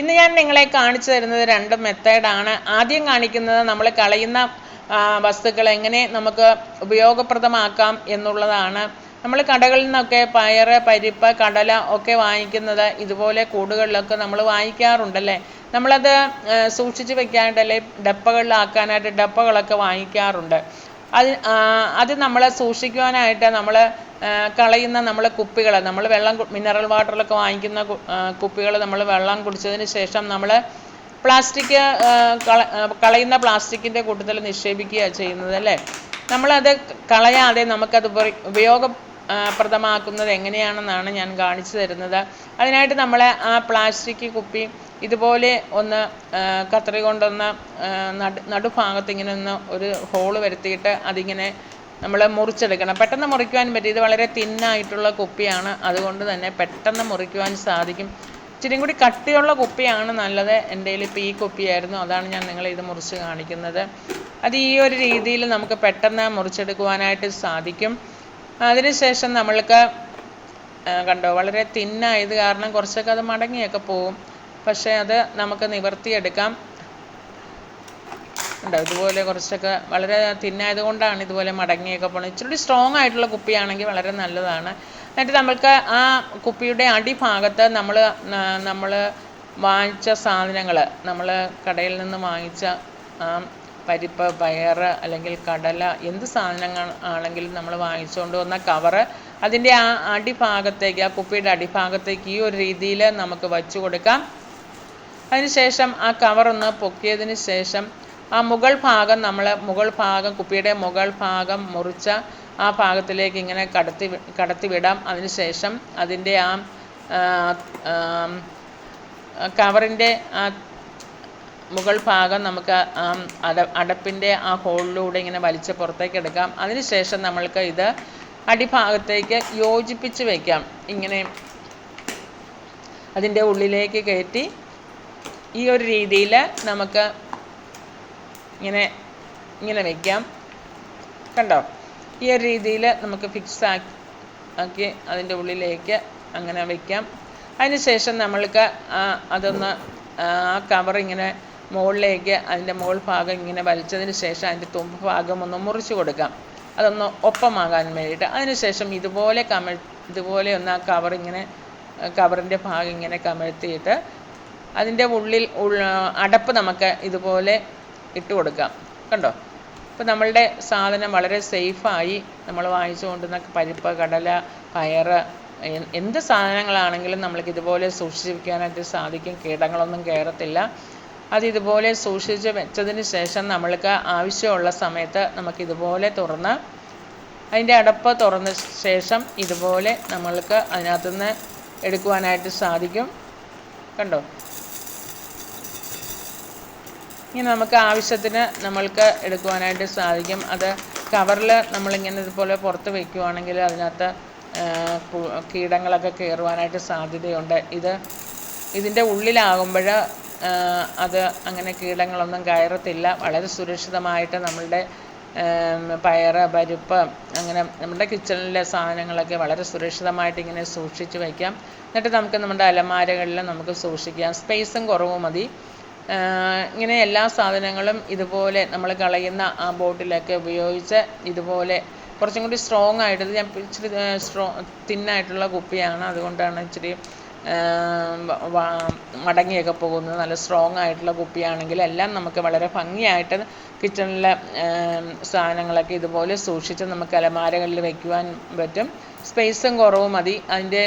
ഇന്ന് ഞാൻ നിങ്ങളെ കാണിച്ചു തരുന്നത് രണ്ട് മെത്തേഡാണ് ആദ്യം കാണിക്കുന്നത് നമ്മൾ കളയുന്ന വസ്തുക്കൾ എങ്ങനെ നമുക്ക് ഉപയോഗപ്രദമാക്കാം എന്നുള്ളതാണ്. നമ്മൾ കടകളിൽ നിന്നൊക്കെ പയർ പരിപ്പ് കടല ഒക്കെ വാങ്ങിക്കുന്നത് ഇതുപോലെ കൂടുകളിലൊക്കെ നമ്മൾ വാങ്ങിക്കാറുണ്ടല്ലേ? നമ്മളത് സൂക്ഷിച്ച് വെക്കാനായിട്ട് അല്ലെങ്കിൽ ഡപ്പകളിലാക്കാനായിട്ട് ഡപ്പകളൊക്കെ വാങ്ങിക്കാറുണ്ട്. അത് അത് നമ്മൾ സൂക്ഷിക്കുവാനായിട്ട് നമ്മൾ കളയുന്ന നമ്മൾ കുപ്പികൾ നമ്മൾ വെള്ളം മിനറൽ വാട്ടറിലൊക്കെ വാങ്ങിക്കുന്ന കുപ്പികൾ നമ്മൾ വെള്ളം കുടിച്ചതിന് ശേഷം നമ്മൾ പ്ലാസ്റ്റിക് കളയുന്ന പ്ലാസ്റ്റിക്കിന്റെ കൂട്ടത്തിൽ നിക്ഷേപിക്കുകയാണ് ചെയ്യുന്നത് അല്ലേ? നമ്മളത് കളയാതെ നമുക്കത് ഉപ- ഉപയോഗ പ്രദമാക്കുന്നത് എങ്ങനെയാണെന്നാണ് ഞാൻ കാണിച്ചു തരുന്നത്. അതിനായിട്ട് നമ്മൾ ആ പ്ലാസ്റ്റിക് കുപ്പി ഇതുപോലെ ഒന്ന് കത്രി കൊണ്ടൊന്ന് നടു നടുഭാഗത്ത് ഇങ്ങനെ ഒന്ന് ഒരു ഹോൾ വരുത്തിയിട്ട് അതിങ്ങനെ നമ്മൾ മുറിച്ചെടുക്കണം. പെട്ടെന്ന് മുറിക്കുവാൻ പറ്റും. ഇത് വളരെ തിന്നായിട്ടുള്ള കുപ്പിയാണ്. അതുകൊണ്ട് തന്നെ പെട്ടെന്ന് മുറിക്കുവാൻ സാധിക്കും. ഇച്ചിരി കൂടി കട്ടിയുള്ള കുപ്പിയാണ് നല്ലത്. എന്റെ ഇപ്പോൾ ഈ കുപ്പിയായിരുന്നു. അതാണ് ഞാൻ നിങ്ങളെ ഇത് മുറിച്ച് കാണിക്കുന്നത്. അത് ഈ ഒരു രീതിയിൽ നമുക്ക് പെട്ടെന്ന് മുറിച്ചെടുക്കുവാനായിട്ട് സാധിക്കും. അതിനുശേഷം നമ്മൾക്ക് കണ്ടോ വളരെ തിന്നായത് കാരണം കുറച്ചൊക്കെ അത് മടങ്ങിയൊക്കെ പോവും. പക്ഷേ അത് നമുക്ക് നിവർത്തിയെടുക്കാം. ഉണ്ടോ ഇതുപോലെ കുറച്ചൊക്കെ വളരെ തിന്നായത് കൊണ്ടാണ് ഇതുപോലെ മടങ്ങിയൊക്കെ പോകുന്നത് ഇച്ചിരി സ്ട്രോങ് ആയിട്ടുള്ള കുപ്പിയാണെങ്കിൽ വളരെ നല്ലതാണ്. എന്നിട്ട് നമ്മൾക്ക് ആ കുപ്പിയുടെ അടിഭാഗത്ത് നമ്മൾ നമ്മൾ വാങ്ങിച്ച സാധനങ്ങൾ നമ്മൾ കടയിൽ നിന്ന് വാങ്ങിച്ച പരിപ്പ് പയർ അല്ലെങ്കിൽ കടല എന്ത് സാധനങ്ങൾ ആണെങ്കിലും നമ്മൾ വാങ്ങിച്ചുകൊണ്ട് വന്ന കവറ് അതിന്റെ ആ അടിഭാഗത്തേക്ക് ആ കുപ്പിയുടെ അടിഭാഗത്തേക്ക് ഈ ഒരു രീതിയിൽ നമുക്ക് വച്ചു കൊടുക്കാം. അതിനുശേഷം ആ കവറൊന്ന് പൊക്കിയതിന് ശേഷം ആ മുകൾ ഭാഗം നമ്മൾ മുകൾ ഭാഗം കുപ്പിയുടെ മുകൾ ഭാഗം മുറിച്ച ആ ഭാഗത്തിലേക്ക് ഇങ്ങനെ കടത്തി കടത്തി വിടാം. അതിനുശേഷം അതിന്റെ ആ കവറിന്റെ ആ മുകൾ ഭാഗം നമുക്ക് അട അടപ്പിന്റെ ആ ഹോളിലൂടെ ഇങ്ങനെ വലിച്ച് പുറത്തേക്ക് എടുക്കാം. അതിനുശേഷം നമ്മൾക്ക് ഇത് അടിഭാഗത്തേക്ക് യോജിപ്പിച്ച് വയ്ക്കാം ഇങ്ങനെ അതിന്റെ ഉള്ളിലേക്ക് കയറ്റി ഈ ഒരു രീതിയിൽ നമുക്ക് ഇങ്ങനെ ഇങ്ങനെ വയ്ക്കാം കണ്ടോ? ഈ ഒരു രീതിയിൽ നമുക്ക് ഫിക്സ് ആക്കി ആക്കി അതിന്റെ ഉള്ളിലേക്ക് അങ്ങനെ വയ്ക്കാം അതിനുശേഷം നമ്മൾക്ക് അതൊന്ന് ആ കവർ ഇങ്ങനെ മുകളിലേക്ക് അതിന്റെ മുകൾ ഭാഗം ഇങ്ങനെ വലിച്ചതിന് ശേഷം അതിന്റെ തുമ്പ് ഭാഗം ഒന്ന് മുറിച്ച് കൊടുക്കാം. അതൊന്ന് ഒപ്പമാകാൻ വേണ്ടിയിട്ട്. അതിനുശേഷം ഇതുപോലെ കമ ഇതുപോലെ ഒന്ന് ആ കവർ ഇങ്ങനെ കവറിന്റെ ഭാഗം ഇങ്ങനെ കമഴ്ത്തിയിട്ട് അതിന്റെ ഉള്ളിൽ അടപ്പ് നമുക്ക് ഇതുപോലെ ഇട്ട് കൊടുക്കാം. കണ്ടോ? അപ്പോൾ നമ്മളുടെ സാധനം വളരെ സേഫായി നമ്മൾ വാങ്ങിച്ചു കൊണ്ടുവന്ന പരിപ്പ് കടല പയർ എന്ത് സാധനങ്ങളാണെങ്കിലും നമ്മൾക്ക് ഇതുപോലെ സൂക്ഷിച്ച് വയ്ക്കാനായിട്ട് സാധിക്കും. കീടങ്ങളൊന്നും കയറത്തില്ല. അത് ഇതുപോലെ സൂക്ഷിച്ച് വെച്ചതിന് ശേഷം നമ്മൾക്ക് ആവശ്യമുള്ള സമയത്ത് നമുക്ക് ഇതുപോലെ തുറന്ന് അതിന്റെ അടപ്പ് തുറന്ന ശേഷം ഇതുപോലെ നമ്മൾക്ക് അതിനകത്തുനിന്ന് എടുക്കുവാനായിട്ട് സാധിക്കും. കണ്ടോ? ഇങ്ങനെ നമുക്ക് ആവശ്യത്തിന് നമ്മൾക്ക് എടുക്കുവാനായിട്ട് സാധിക്കും. അത് കവറിൽ നമ്മളിങ്ങനെ ഇതുപോലെ പുറത്ത് വയ്ക്കുവാണെങ്കിൽ അതിനകത്ത് കീടങ്ങളൊക്കെ കയറുവാനായിട്ട് സാധ്യതയുണ്ട്. ഇത് ഇതിന്റെ ഉള്ളിലാകുമ്പോൾ അത് അങ്ങനെ കീടങ്ങളൊന്നും കയറത്തില്ല. വളരെ സുരക്ഷിതമായിട്ട് നമ്മളുടെ പയർ പരിപ്പ് അങ്ങനെ നമ്മുടെ കിച്ചണിലെ സാധനങ്ങളൊക്കെ വളരെ സുരക്ഷിതമായിട്ട് ഇങ്ങനെ സൂക്ഷിച്ച് വയ്ക്കാം എന്നിട്ട് നമുക്ക് നമ്മുടെ അലമാരകളിൽ നമുക്ക് സൂക്ഷിക്കാം. സ്പേസും കുറവ് മതി. ഇങ്ങനെ എല്ലാ സാധനങ്ങളും ഇതുപോലെ നമ്മൾ കളയുന്ന ആ ബോട്ടിലൊക്കെ ഉപയോഗിച്ച് ഇതുപോലെ കുറച്ചും കൂടി സ്ട്രോങ് ആയിട്ട് ഞാൻ ഇച്ചിരി സ്ട്രോ തിന്നായിട്ടുള്ള കുപ്പിയാണ്. അതുകൊണ്ടാണ് ഇച്ചിരി മടങ്ങിയൊക്കെ പോകുന്നത്. നല്ല സ്ട്രോങ് ആയിട്ടുള്ള കുപ്പിയാണെങ്കിൽ എല്ലാം നമുക്ക് വളരെ ഭംഗിയായിട്ട് കിച്ചണിലെ സാധനങ്ങളൊക്കെ ഇതുപോലെ സൂക്ഷിച്ച് നമുക്ക് അലമാരകളിൽ വെക്കുവാൻ പറ്റും. സ്പേസും കുറവ് മതി. അതിന്റെ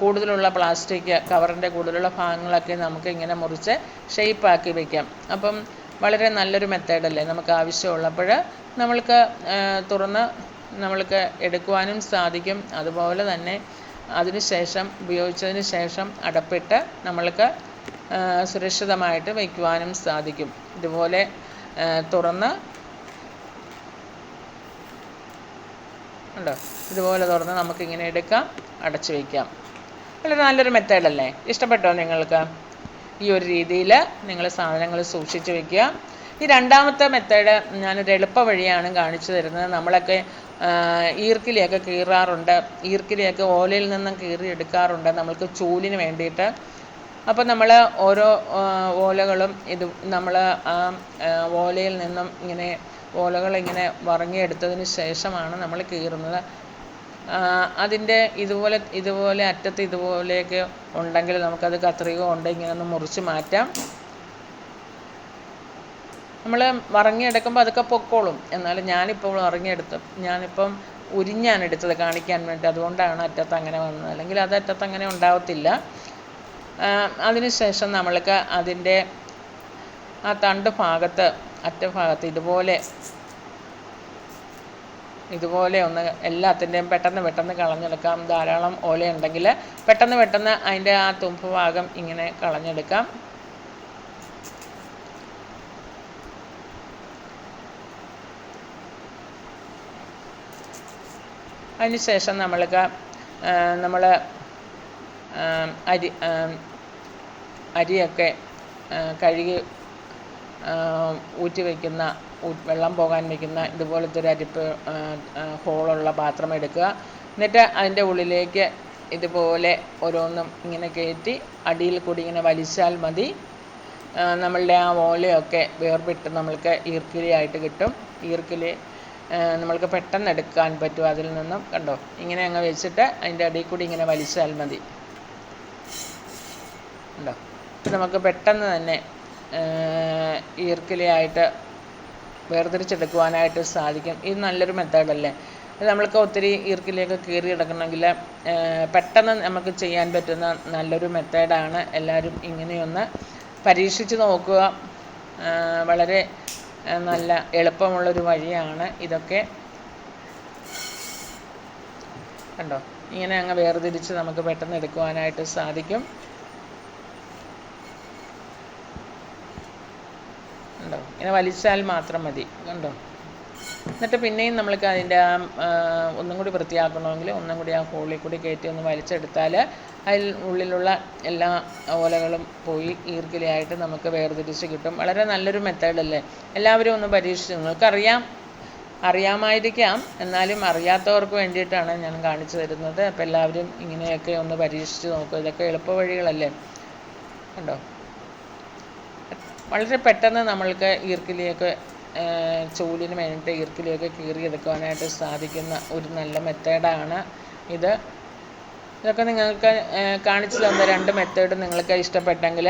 കൂടുതലുള്ള പ്ലാസ്റ്റിക് കവറിന്റെ കൂടുതലുള്ള ഭാഗങ്ങളൊക്കെ നമുക്ക് ഇങ്ങനെ മുറിച്ച് ഷേപ്പാക്കി വെക്കാം. അപ്പം വളരെ നല്ലൊരു മെത്തേഡല്ലേ നമുക്ക് ആവശ്യമുള്ളപ്പോൾ നമ്മൾക്ക് തുറന്ന് നമ്മൾക്ക് എടുക്കുവാനും സാധിക്കും. അതുപോലെ തന്നെ അതിനുശേഷം ഉപയോഗിച്ചതിന് ശേഷം അടപ്പിട്ട് നമ്മൾക്ക് സുരക്ഷിതമായിട്ട് വയ്ക്കുവാനും സാധിക്കും. ഇതുപോലെ തുറന്ന് ഉണ്ടോ? ഇതുപോലെ തുറന്ന് നമുക്കിങ്ങനെ എടുക്കാം അടച്ചു വയ്ക്കാം. വളരെ നല്ലൊരു മെത്തേഡല്ലേ ഇഷ്ടപ്പെട്ടോ നിങ്ങൾക്ക്? ഈ ഒരു രീതിയിൽ നിങ്ങൾ സാധനങ്ങൾ സൂക്ഷിച്ചു വെക്കുക ഈ രണ്ടാമത്തെ മെത്തേഡ് ഞാനൊരു എളുപ്പ വഴിയാണ് കാണിച്ചു തരുന്നത്. നമ്മളൊക്കെ ഈർക്കിലിയൊക്കെ കീറാറുണ്ട്. ഈർക്കിലിയൊക്കെ ഓലയിൽ നിന്നും കീറി എടുക്കാറുണ്ട് നമ്മൾക്ക് ചൂലിന് വേണ്ടിയിട്ട്. അപ്പോൾ നമ്മൾ ഓരോ ഓലകളും ഇത് നമ്മൾ ആ, ഓലയിൽ നിന്നും ഇങ്ങനെ ഓലകൾ ഇങ്ങനെ വറങ്ങിയെടുത്തതിന് ശേഷമാണ് നമ്മൾ കീറുന്നത്. അതിന്റെ ഇതുപോലെ ഇതുപോലെ അറ്റത്ത് ഇതുപോലെയൊക്കെ ഉണ്ടെങ്കിൽ നമുക്കത് കത്രിക കൊണ്ട് ഇങ്ങനെ ഒന്ന് മുറിച്ച് മാറ്റാം. നമ്മൾ വറങ്ങിയെടുക്കുമ്പോൾ അതൊക്കെ പൊക്കോളും. എന്നാലും ഞാനിപ്പോൾ വറങ്ങിയെടുത്ത് ഞാനിപ്പം ഉരിഞ്ഞാണ് എടുത്തത് കാണിക്കാൻ വേണ്ടി. അതുകൊണ്ടാണ് അറ്റത്ത് അങ്ങനെ വന്നത്. അല്ലെങ്കിൽ അത് അറ്റത്ത് അങ്ങനെ ഉണ്ടാവത്തില്ല. അതിനുശേഷം നമ്മൾക്ക് അതിന്റെ ആ തണ്ട് ഭാഗത്ത് അറ്റഭാഗത്ത് ഇതുപോലെ ഇതുപോലെ ഒന്ന് എല്ലാത്തിന്റെയും പെട്ടെന്ന് പെട്ടെന്ന് കളഞ്ഞെടുക്കാം. ധാരാളം ഓലയുണ്ടെങ്കിൽ പെട്ടെന്ന് പെട്ടെന്ന് അതിന്റെ ആ തുമ്പ് ഭാഗം ഇങ്ങനെ കളഞ്ഞെടുക്കാം. അതിന് ശേഷം നമ്മൾക്ക് നമ്മൾ അരി അരിയൊക്കെ കഴുകി ഊറ്റി വയ്ക്കുന്ന വെള്ളം പോകാൻ വയ്ക്കുന്ന ഇതുപോലത്തെ ഒരു അരിപ്പ് ഹോളുള്ള പാത്രം എടുക്കുക. എന്നിട്ട് അതിന്റെ ഉള്ളിലേക്ക് ഇതുപോലെ ഓരോന്നും ഇങ്ങനെ കയറ്റി അടിയിൽ കൂടി ഇങ്ങനെ വലിച്ചാൽ മതി. നമ്മളുടെ ആ ഓലയൊക്കെ വേർപെട്ട് നമ്മൾക്ക് ഈർക്കിലിയായിട്ട് കിട്ടും. ഈർക്കിലി നമ്മൾക്ക് പെട്ടെന്ന് എടുക്കാൻ പറ്റും അതിൽ നിന്നും. കണ്ടോ? ഇങ്ങനെ അങ്ങ് വെച്ചിട്ട് അതിന്റെ അടിയിൽ കൂടി ഇങ്ങനെ വലിച്ചാൽ മതി. ഉണ്ടോ നമുക്ക് പെട്ടെന്ന് തന്നെ ഈർക്കിലയായിട്ട് വേർതിരിച്ചെടുക്കുവാനായിട്ട് സാധിക്കും. ഇത് നല്ലൊരു മെത്തേഡല്ലേ നമ്മൾക്ക് ഒത്തിരി ഈർക്കിലേക്ക് കീറി എടുക്കണമെങ്കിൽ പെട്ടെന്ന് നമുക്ക് ചെയ്യാൻ പറ്റുന്ന നല്ലൊരു മെത്തേഡാണ് എല്ലാവരും ഇങ്ങനെയൊന്ന് പരീക്ഷിച്ച് നോക്കുക. വളരെ നല്ല എളുപ്പമുള്ളൊരു വഴിയാണ് ഇതൊക്കെ. കണ്ടോ? ഇങ്ങനെ അങ്ങ് വേർതിരിച്ച് നമുക്ക് പെട്ടെന്ന് എടുക്കുവാനായിട്ട് സാധിക്കും. കണ്ടോ? ഇങ്ങനെ വലിച്ചാൽ മാത്രം മതി. കണ്ടോ? എന്നിട്ട് പിന്നെയും നമ്മൾക്ക് അതിന്റെ ആ ഒന്നും കൂടി വൃത്തിയാക്കണമെങ്കിൽ ഒന്നും കൂടി ആ ഹോളിൽ കൂടി കയറ്റി ഒന്ന് വലിച്ചെടുത്താൽ അതിൽ ഉള്ളിലുള്ള എല്ലാ ഓലകളും പോയി ഈർക്കിലയായിട്ട് നമുക്ക് വേർതിരിച്ച് കിട്ടും. വളരെ നല്ലൊരു മെത്തേഡല്ലേ എല്ലാവരും ഒന്ന് പരീക്ഷിച്ച് നിങ്ങൾക്കറിയാം. അറിയാമായിരിക്കാം. എന്നാലും അറിയാത്തവർക്ക് വേണ്ടിയിട്ടാണ് ഞാൻ കാണിച്ചു തരുന്നത്. അപ്പോൾ എല്ലാവരും ഇങ്ങനെയൊക്കെ ഒന്ന് പരീക്ഷിച്ച് നോക്കുക ഇതൊക്കെ എളുപ്പ വഴികളല്ലേ കണ്ടോ? വളരെ പെട്ടെന്ന് നമ്മൾക്ക് ഈർക്കിലിയൊക്കെ ചൂലിന് വേണ്ടിയിട്ട് ഈർക്കിലിയൊക്കെ കീറിയെടുക്കുവാനായിട്ട് സാധിക്കുന്ന ഒരു നല്ല മെത്തേഡാണ് ഇത്. ഇതൊക്കെ നിങ്ങൾക്ക് കാണിച്ചു തന്ന രണ്ട് മെത്തേഡ് നിങ്ങൾക്ക് ഇഷ്ടപ്പെട്ടെങ്കിൽ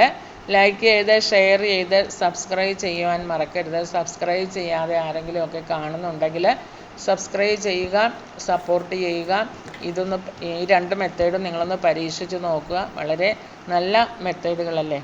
ലൈക്ക് ചെയ്ത് ഷെയർ ചെയ്ത് സബ്സ്ക്രൈബ് ചെയ്യുവാൻ മറക്കരുത്. സബ്സ്ക്രൈബ് ചെയ്യാതെ ആരെങ്കിലും ഒക്കെ കാണുന്നുണ്ടെങ്കിൽ സബ്സ്ക്രൈബ് ചെയ്യുക സപ്പോർട്ട് ചെയ്യുക. ഇതൊന്ന് ഈ രണ്ട് മെത്തേഡും നിങ്ങളൊന്ന് പരീക്ഷിച്ച് നോക്കുക. വളരെ നല്ല മെത്തേഡുകളല്ലേ